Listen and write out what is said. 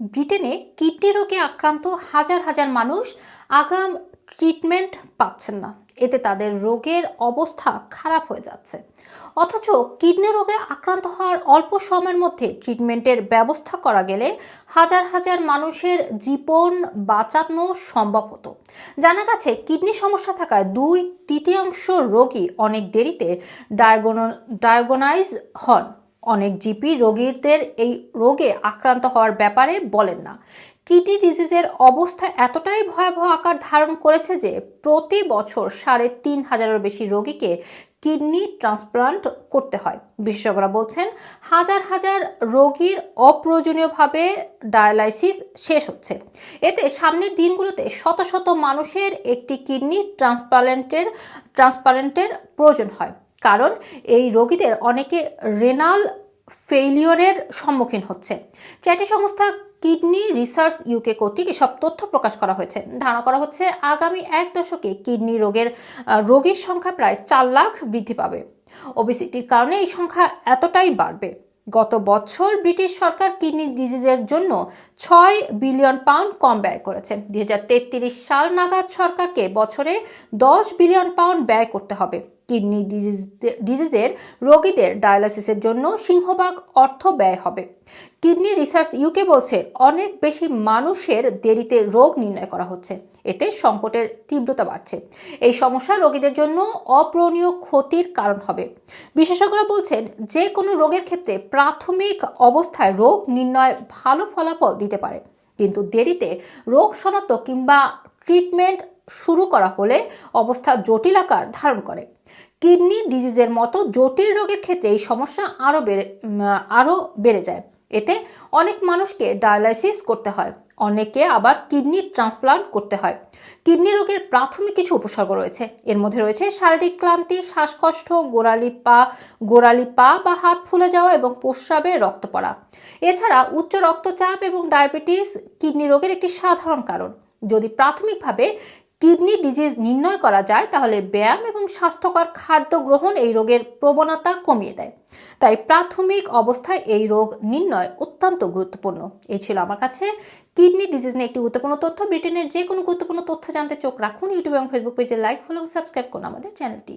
ব্রিটেনে কিডনি রোগে আক্রান্ত হাজার হাজার মানুষ আগাম ট্রিটমেন্ট পাচ্ছেন না। এতে তাদের রোগের অবস্থা খারাপ হয়ে যাচ্ছে। অথচ কিডনি রোগে আক্রান্ত হওয়ার অল্প সময়ের মধ্যে ট্রিটমেন্টের ব্যবস্থা করা গেলে হাজার হাজার মানুষের জীবন বাঁচানো সম্ভব হতো। জানা গেছে, কিডনি সমস্যা থাকায় দুই তৃতীয়াংশ রোগী অনেক দেরিতে ডায়াগোন, ডায়াগোনাইজ হন। অনেক জিপি রোগীদের এই রোগে আক্রান্ত হওয়ার ব্যাপারে বলেন না। কিডনি ডিজিজের অবস্থা এতটাই ভয়াবহ আকার ধারণ করেছে যে প্রতি বছর সাড়ে তিন হাজারের বেশি রোগীকে কিডনি ট্রান্সপ্লান্ট করতে হয়। বিশেষজ্ঞরা বলছেন, হাজার হাজার রোগীর অপ্রয়োজনীয়ভাবে ডায়ালাইসিস শেষ হচ্ছে। এতে সামনের দিনগুলোতে শত শত মানুষের একটি কিডনি ট্রান্সপ্লান্টের ট্রান্সপ্লান্টের প্রয়োজন হয়। কারণ এই রোগীদের অনেকে রেনাল ফেইলিওরের সম্মুখীন হচ্ছে। চ্যাটি সংস্থা কিডনি রিসার্চ ইউকে কর্তৃক এসব তথ্য প্রকাশ করা হয়েছে। ধারণা করা হচ্ছে আগামী এক দশকে কিডনি রোগের রোগীর সংখ্যা প্রায় চার লাখ বৃদ্ধি পাবে। ওবেসিটির কারণে এই সংখ্যা এতটাই বাড়বে। গত বছর ব্রিটিশ সরকার কিডনি ডিজিজের জন্য ছয় বিলিয়ন পাউন্ড কম ব্যয় করেছে। দুই হাজার তেত্রিশ সাল নাগাদ সরকারকে বছরে দশ বিলিয়ন পাউন্ড ব্যয় করতে হবে। কিডনি ডিজিজ ডিজিজের রোগীদের ডায়ালাসিসের জন্য সিংহভাগ অর্থ ব্যয় হবে। কিডনি রিসার্চ ইউকে বলছে, অনেক বেশি মানুষের দেরিতে রোগ নির্ণয় করা হচ্ছে। এতে সংকটের তীব্রতা বাড়ছে। এই সমস্যা রোগীদের জন্য অপূরণীয় ক্ষতির কারণ হবে। বিশেষজ্ঞরা বলছেন, যে কোনো রোগের ক্ষেত্রে প্রাথমিক অবস্থায় রোগ নির্ণয় ভালো ফলাফল দিতে পারে। কিন্তু দেরিতে রোগ শনাক্ত কিংবা ট্রিটমেন্ট শুরু করা হলে অবস্থা জটিল আকার ধারণ করে। কিডনি ডিজিজের মতো জটিল রোগের ক্ষেত্রে এই সমস্যা আরও বেড়ে আরও বেড়ে যায়। এতে অনেক মানুষকে ডায়ালাইসিস করতে হয় অনেকে আবার কিডনি ট্রান্সপ্লান্ট করতে হয়। কিডনি রোগের প্রাথমিক কিছু উপসর্গ রয়েছে। এর মধ্যে রয়েছে শারীরিক ক্লান্তি, শ্বাসকষ্ট, গোড়ালি পা গোড়ালি পা বা হাত ফুলে যাওয়া এবং প্রস্রাবে রক্ত পড়া। এছাড়া উচ্চ রক্তচাপ এবং ডায়াবেটিস কিডনি রোগের একটি সাধারণ কারণ। যদি প্রাথমিকভাবে কিডনি ডিজিজ নির্ণয় করা যায়, তাহলে ব্যায়াম এবং স্বাস্থ্যকর খাদ্য গ্রহণ এই রোগের প্রবণতা কমিয়ে দেয়। তাই প্রাথমিক অবস্থায় এই রোগ নির্ণয় অত্যন্ত গুরুত্বপূর্ণ। এই ছিল আমার কাছে কিডনি ডিজিজ নিয়ে একটি গুরুত্বপূর্ণ তথ্য। ব্রিটেনের যে কোনো গুরুত্বপূর্ণ তথ্য জানতে চোখ রাখুন, ইউটিউব এবং ফেসবুক পেজে লাইক, ফলো সাবস্ক্রাইব করুন আমাদের চ্যানেলটি।